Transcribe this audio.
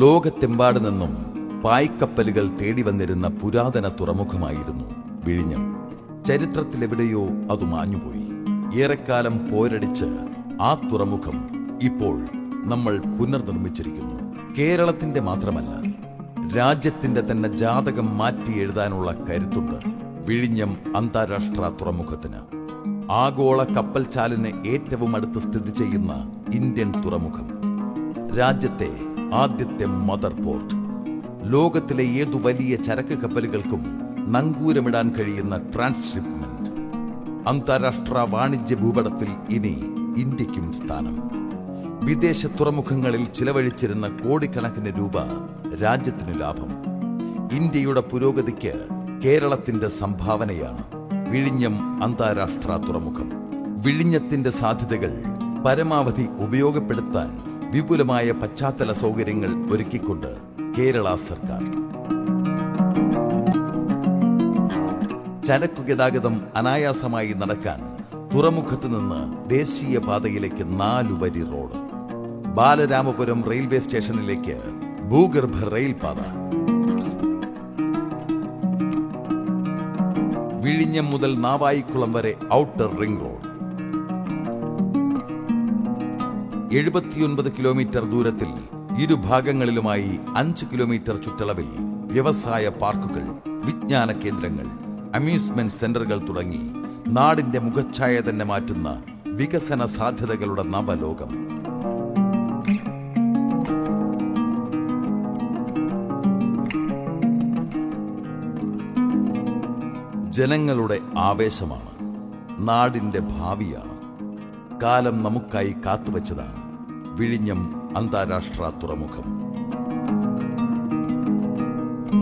ലോകത്തെമ്പാട് നിന്നും പായ്ക്കപ്പലുകൾ തേടി വന്നിരുന്ന പുരാതന തുറമുഖമായിരുന്നു വിഴിഞ്ഞം. ചരിത്രത്തിലെവിടെയോ അത് മാഞ്ഞുപോയി. ഏറെക്കാലം പോരടിച്ച് ആ തുറമുഖം ഇപ്പോൾ നമ്മൾ പുനർനിർമ്മിച്ചിരിക്കുന്നു. കേരളത്തിന്റെ മാത്രമല്ല രാജ്യത്തിന്റെ തന്നെ ജാതകം മാറ്റി എഴുതാനുള്ള കരുത്തുണ്ട് വിഴിഞ്ഞം അന്താരാഷ്ട്ര തുറമുഖത്തിന്. ആഗോള കപ്പൽ ചാലിന് ഏറ്റവും അടുത്ത് സ്ഥിതി ചെയ്യുന്ന ഇന്ത്യൻ തുറമുഖം. രാജ്യത്തെ ആദ്യത്തെ മദർ പോർട്ട്. ലോകത്തിലെ ഏതു വലിയ ചരക്ക് കപ്പലുകൾക്കും നങ്കൂരമിടാൻ കഴിയുന്ന ട്രാൻസ്ഷിപ്മെന്റ്. അന്താരാഷ്ട്ര വാണിജ്യ ഭൂപടത്തിൽ ഇനി ഇന്ത്യക്കും സ്ഥാനം. വിദേശ തുറമുഖങ്ങളിൽ ചിലവഴിച്ചിരുന്ന കോടിക്കണക്കിന് രൂപ രാജ്യത്തിന് ലാഭം. ഇന്ത്യയുടെ പുരോഗതിക്ക് കേരളത്തിന്റെ സംഭാവനയാണ് വിഴിഞ്ഞം അന്താരാഷ്ട്ര തുറമുഖം. വിഴിഞ്ഞത്തിന്റെ സാധ്യതകൾ പരമാവധി ഉപയോഗപ്പെടുത്താൻ വിപുലമായ പശ്ചാത്തല സൗകര്യങ്ങൾ ഒരുക്കിക്കൊണ്ട് കേരള സർക്കാർ. ചരക്കു ഗതാഗതം അനായാസമായി നടക്കാൻ തുറമുഖത്ത് നിന്ന് ദേശീയപാതയിലേക്ക് നാലു വരി റോഡ്. ബാലരാമപുരം റെയിൽവേ സ്റ്റേഷനിലേക്ക് ഭൂഗർഭ റെയിൽപാത. വിഴിഞ്ഞം മുതൽ നാവായിക്കുളം വരെ ഔട്ടർ റിംഗ് റോഡ്. എഴുപത്തിയൊൻപത് കിലോമീറ്റർ ദൂരത്തിൽ ഇരുഭാഗങ്ങളിലുമായി അഞ്ച് കിലോമീറ്റർ ചുറ്റളവിൽ വ്യവസായ പാർക്കുകൾ വിജ്ഞാന കേന്ദ്രങ്ങൾ അമ്യൂസ്മെന്റ് സെന്ററുകൾ തുടങ്ങി നാടിന്റെ മുഖച്ഛായ തന്നെ മാറ്റുന്ന വികസന സാധ്യതകളുടെ നവലോകം. ജനങ്ങളുടെ ആവേശമാണ് നാടിന്റെ ഭാവിയാണ്. കാലം നമുക്കായി കാത്തുവച്ചതാണ്. വിഴിഞ്ഞം അന്താരാഷ്ട്ര തുറമുഖം.